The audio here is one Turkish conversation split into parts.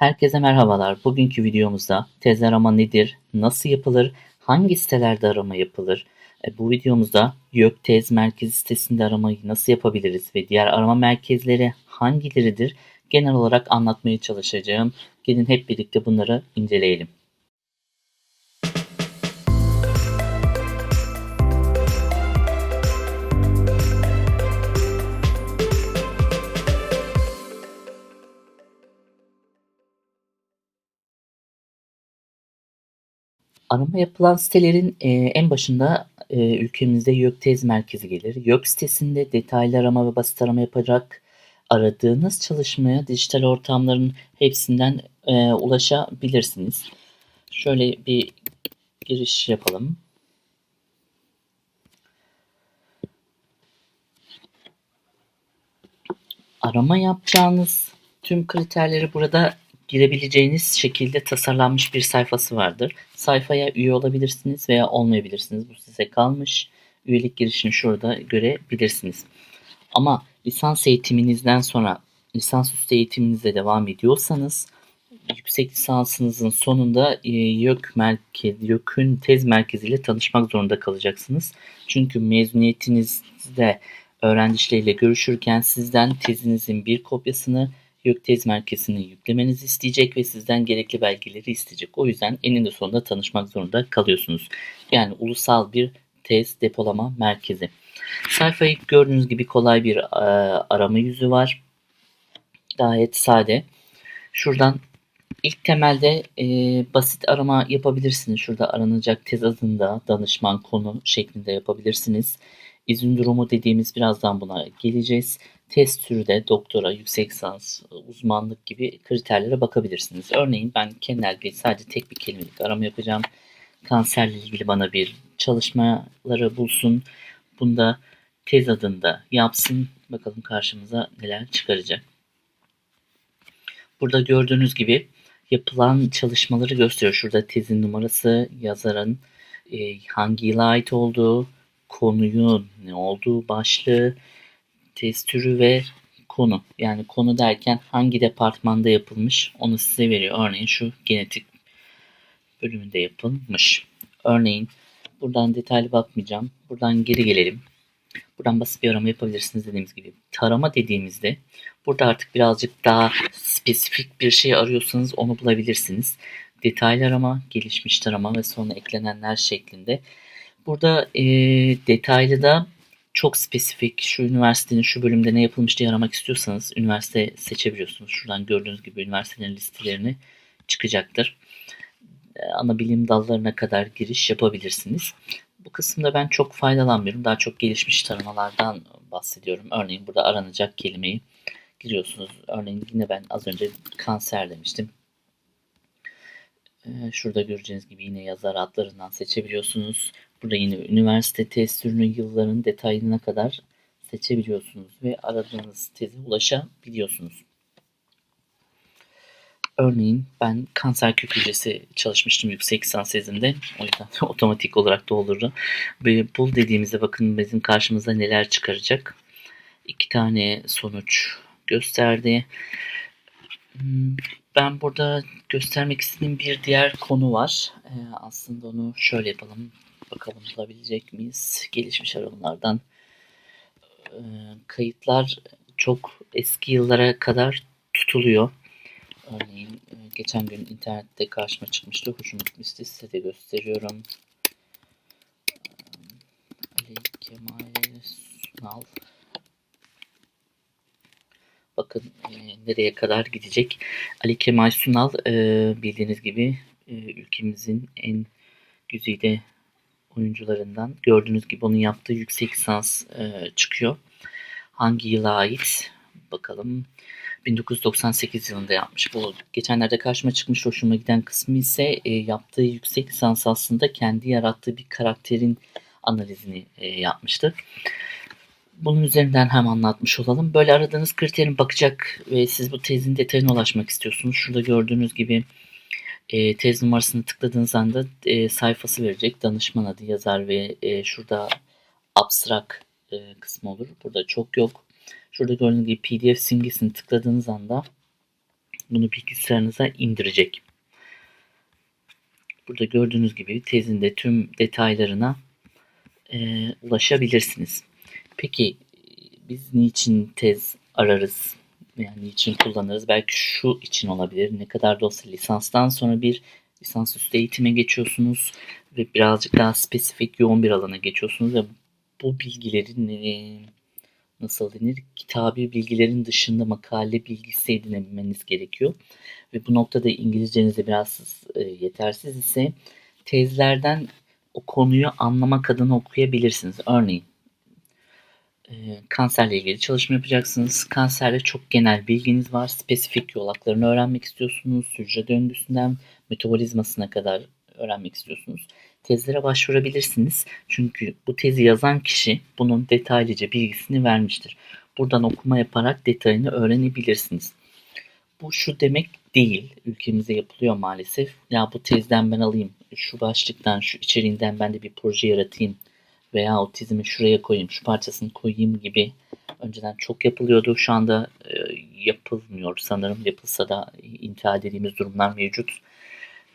Herkese merhabalar. Bugünkü videomuzda tez arama nedir, nasıl yapılır, hangi sitelerde arama yapılır? E, Bu videomuzda YÖK Tez Merkezi sitesinde aramayı nasıl yapabiliriz ve diğer arama merkezleri hangileridir genel olarak anlatmaya çalışacağım. Gelin hep birlikte bunları inceleyelim. Arama yapılan sitelerin e, en başında e, ülkemizde YÖK Tez Merkezi gelir. YÖK sitesinde detaylı arama ve basit arama yaparak aradığınız çalışmaya dijital ortamların hepsinden e, ulaşabilirsiniz. Şöyle bir giriş yapalım. Arama yapacağınız tüm kriterleri burada girebileceğiniz şekilde tasarlanmış bir sayfası vardır. Sayfaya üye olabilirsiniz veya olmayabilirsiniz. Bu size kalmış. Üyelik girişini şurada görebilirsiniz. Ama lisans eğitiminizden sonra lisansüstü eğitiminize devam ediyorsanız yüksek lisansınızın sonunda e, YÖK merkez, YÖK'ün tez merkeziyle tanışmak zorunda kalacaksınız. Çünkü mezuniyetinizde öğrencileriyle görüşürken sizden tezinizin bir kopyasını YÖK tez merkezine yüklemenizi isteyecek ve sizden gerekli belgeleri isteyecek. O yüzden eninde sonunda tanışmak zorunda kalıyorsunuz. Yani ulusal bir tez depolama merkezi. Sayfayı gördüğünüz gibi kolay bir e, arama yüzü var. Gayet sade. Şuradan ilk temelde e, basit arama yapabilirsiniz. Şurada aranacak tez adında danışman konu şeklinde yapabilirsiniz. İzin durumu dediğimiz birazdan buna geleceğiz. Test türü de doktora, yüksek lisans, uzmanlık gibi kriterlere bakabilirsiniz. Örneğin ben genelde sadece tek bir kelimelik arama yapacağım. Kanserle ilgili bana bir çalışmaları bulsun. Bunda tez adında yapsın. Bakalım karşımıza neler çıkaracak. Burada gördüğünüz gibi yapılan çalışmaları gösteriyor. Şurada tezin numarası, yazarın e, hangi yıla ait olduğu, konuyu ne olduğu, başlığı, tez türü ve konu. Yani konu derken hangi departmanda yapılmış onu size veriyor. Örneğin şu genetik bölümünde yapılmış. Örneğin buradan detaylı bakmayacağım. Buradan geri gelelim. Buradan basit bir arama yapabilirsiniz dediğimiz gibi. Tarama dediğimizde burada artık birazcık daha spesifik bir şey arıyorsanız onu bulabilirsiniz. Detaylı arama, gelişmiş tarama ve sonra eklenenler şeklinde. Burada e, detaylı da çok spesifik şu üniversitenin şu bölümde ne yapılmış diye aramak istiyorsanız üniversite seçebiliyorsunuz. Şuradan gördüğünüz gibi üniversitelerin listelerini çıkacaktır. Ana bilim dallarına kadar giriş yapabilirsiniz. Bu kısımda ben çok faydalanmıyorum. Daha çok gelişmiş taramalardan bahsediyorum. Örneğin burada aranacak kelimeyi giriyorsunuz. Örneğin yine ben az önce kanser demiştim. Şurada göreceğiniz gibi yine yazar adlarından seçebiliyorsunuz. Burada yine üniversite test ürünü yılların detayına kadar seçebiliyorsunuz ve aradığınız teze ulaşabiliyorsunuz. Örneğin ben kanser kök hücresi çalışmıştım yüksek lisans tezimde. O yüzden otomatik olarak doldurdu. Ve bul dediğimizde bakın bizim karşımıza neler çıkaracak. İki tane sonuç gösterdi. Ben burada göstermek istediğim bir diğer konu var. Ee, aslında onu şöyle yapalım. Bakalım bulabilecek miyiz? Gelişmiş aramalardan. Kayıtlar çok eski yıllara kadar tutuluyor. Örneğin geçen gün internette karşıma çıkmıştı. Hoşuma gitmişti. Size de gösteriyorum. Ali Kemal Sunal. Bakın nereye kadar gidecek. Ali Kemal Sunal bildiğiniz gibi ülkemizin en güzide oyuncularından. Gördüğünüz gibi onun yaptığı yüksek lisans e, çıkıyor. Hangi yıla ait? Bakalım. 1998 yılında yapmış. Bu geçenlerde karşıma çıkmış hoşuma giden kısmı ise e, yaptığı yüksek lisans aslında kendi yarattığı bir karakterin analizini e, yapmıştı. Bunun üzerinden hem anlatmış olalım. Böyle aradığınız kriterin bakacak ve siz bu tezin detayına ulaşmak istiyorsunuz. Şurada gördüğünüz gibi e, tez numarasını tıkladığınız anda e, sayfası verecek. Danışman adı yazar ve e, şurada abstrak e, kısmı olur. Burada çok yok. Şurada gördüğünüz gibi pdf simgesini tıkladığınız anda bunu bilgisayarınıza indirecek. Burada gördüğünüz gibi tezin de tüm detaylarına e, ulaşabilirsiniz. Peki biz niçin tez ararız? Yani niçin kullanırız? Belki şu için olabilir. Ne kadar da olsa lisanstan sonra bir lisansüstü eğitime geçiyorsunuz ve birazcık daha spesifik yoğun bir alana geçiyorsunuz ve bu bilgilerin e, nasıl denir kitabi bilgilerin dışında makale bilgisi edinebilmeniz gerekiyor. Ve bu noktada İngilizceniz de biraz e, yetersiz ise tezlerden o konuyu anlamak adına okuyabilirsiniz. Örneğin kanserle ilgili çalışma yapacaksınız. Kanserle çok genel bilginiz var. Spesifik yolaklarını öğrenmek istiyorsunuz. Hücre döngüsünden metabolizmasına kadar öğrenmek istiyorsunuz. Tezlere başvurabilirsiniz. Çünkü bu tezi yazan kişi bunun detaylıca bilgisini vermiştir. Buradan okuma yaparak detayını öğrenebilirsiniz. Bu şu demek değil. Ülkemizde yapılıyor maalesef. Ya bu tezden ben alayım. Şu başlıktan, şu içeriğinden ben de bir proje yaratayım. Veya tezimi şuraya koyayım, şu parçasını koyayım gibi. Önceden çok yapılıyordu. Şu anda e, yapılmıyor sanırım. Yapılsa da intihar dediğimiz durumlar mevcut.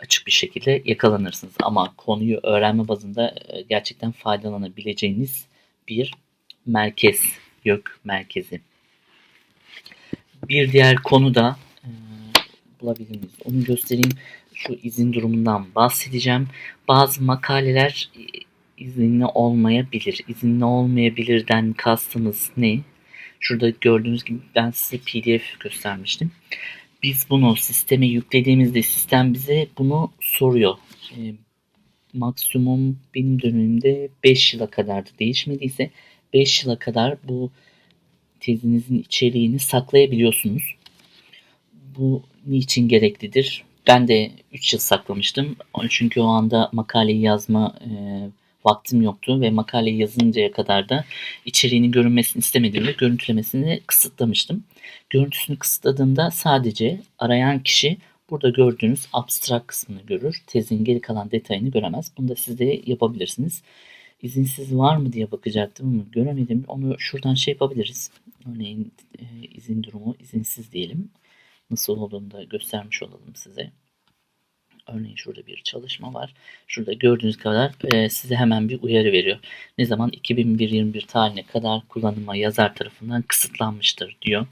Açık bir şekilde yakalanırsınız. Ama konuyu öğrenme bazında e, gerçekten faydalanabileceğiniz bir merkez, YÖK merkezi. Bir diğer konu da e, bulabilir miyiz? Onu göstereyim. Şu izin durumundan bahsedeceğim. Bazı makaleler e, izinli olmayabilir. İzinli olmayabilirden kastımız ne? Şurada gördüğünüz gibi ben size pdf göstermiştim. Biz bunu sisteme yüklediğimizde sistem bize bunu soruyor. E, maksimum benim dönemimde 5 yıla kadar da değişmediyse 5 yıla kadar bu tezinizin içeriğini saklayabiliyorsunuz. Bu niçin gereklidir? Ben de 3 yıl saklamıştım. Çünkü o anda makaleyi yazma e, vaktim yoktu ve makaleyi yazıncaya kadar da içeriğinin görünmesini istemediğimde görüntülemesini kısıtlamıştım. Görüntüsünü kısıtladığımda sadece arayan kişi burada gördüğünüz abstrak kısmını görür. Tezin geri kalan detayını göremez. Bunu da siz de yapabilirsiniz. İzinsiz var mı diye bakacaktım ama göremedim. Onu şuradan şey yapabiliriz. Örneğin e, izin durumu izinsiz diyelim. Nasıl olduğunu da göstermiş olalım size. Örneğin şurada bir çalışma var. Şurada gördüğünüz kadar e, size hemen bir uyarı veriyor. Ne zaman 2021 tarihine kadar kullanıma yazar tarafından kısıtlanmıştır diyor.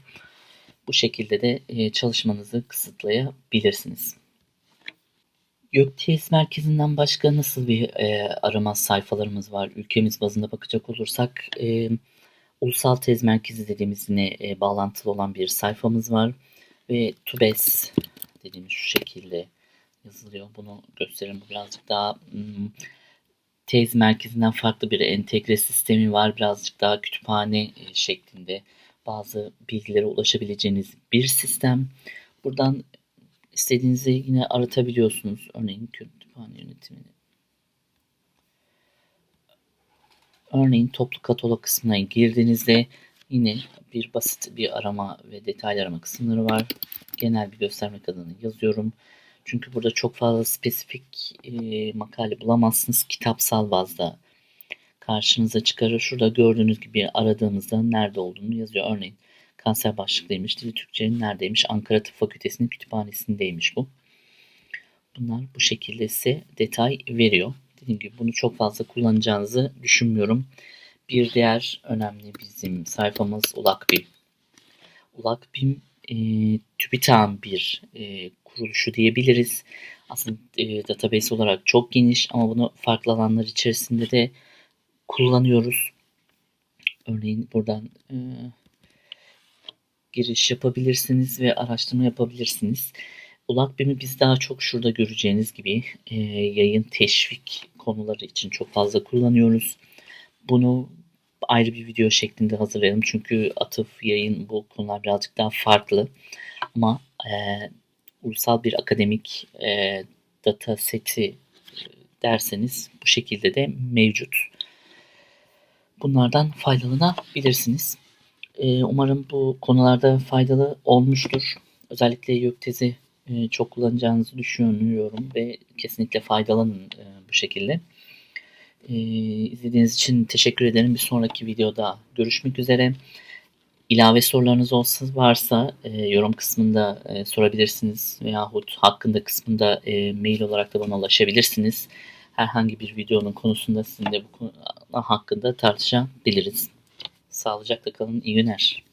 Bu şekilde de e, çalışmanızı kısıtlayabilirsiniz. YÖKTES merkezinden başka nasıl bir e, arama sayfalarımız var? Ülkemiz bazında bakacak olursak e, Ulusal Tez Merkezi dediğimiz yine e, bağlantılı olan bir sayfamız var. Ve TUBES dediğimiz şu şekilde yazılıyor. Bunu göstereyim. Bu birazcık daha hmm, tez merkezinden farklı bir entegre sistemi var. Birazcık daha kütüphane e, şeklinde bazı bilgilere ulaşabileceğiniz bir sistem. Buradan istediğinizi yine aratabiliyorsunuz. Örneğin kütüphane yönetimini. Örneğin toplu katalog kısmına girdiğinizde yine bir basit bir arama ve detaylı arama kısımları var. Genel bir göstermek adına yazıyorum. Çünkü burada çok fazla spesifik e, makale bulamazsınız. Kitapsal bazda karşınıza çıkarır. Şurada gördüğünüz gibi aradığımızda nerede olduğunu yazıyor. Örneğin kanser başlıklıymış. Dili Türkçe'nin neredeymiş? Ankara Tıp Fakültesi'nin kütüphanesindeymiş bu. Bunlar bu şekilde size detay veriyor. Dediğim gibi bunu çok fazla kullanacağınızı düşünmüyorum. Bir diğer önemli bizim sayfamız ULAKBİM. ULAKBİM e, TÜBİTAK'ın bir e, kuruluşu diyebiliriz. Aslında e, database olarak çok geniş ama bunu farklı alanlar içerisinde de kullanıyoruz. Örneğin buradan e, giriş yapabilirsiniz ve araştırma yapabilirsiniz. ULAKBİM'i biz daha çok şurada göreceğiniz gibi e, yayın teşvik konuları için çok fazla kullanıyoruz. Bunu ayrı bir video şeklinde hazırlayalım. Çünkü atıf, yayın bu konular birazcık daha farklı. Ama e, ulusal bir akademik e, data seti derseniz bu şekilde de mevcut. Bunlardan faydalanabilirsiniz. E, umarım bu konularda faydalı olmuştur. Özellikle YÖKTEZ'i e, çok kullanacağınızı düşünüyorum ve kesinlikle faydalanın e, bu şekilde. E, izlediğiniz için teşekkür ederim. Bir sonraki videoda görüşmek üzere. ilave sorularınız olsa varsa e, yorum kısmında e, sorabilirsiniz veyahut hakkında kısmında e, mail olarak da bana ulaşabilirsiniz. Herhangi bir videonun konusunda sizinle bu konu hakkında tartışabiliriz. Sağlıcakla kalın, iyi günler.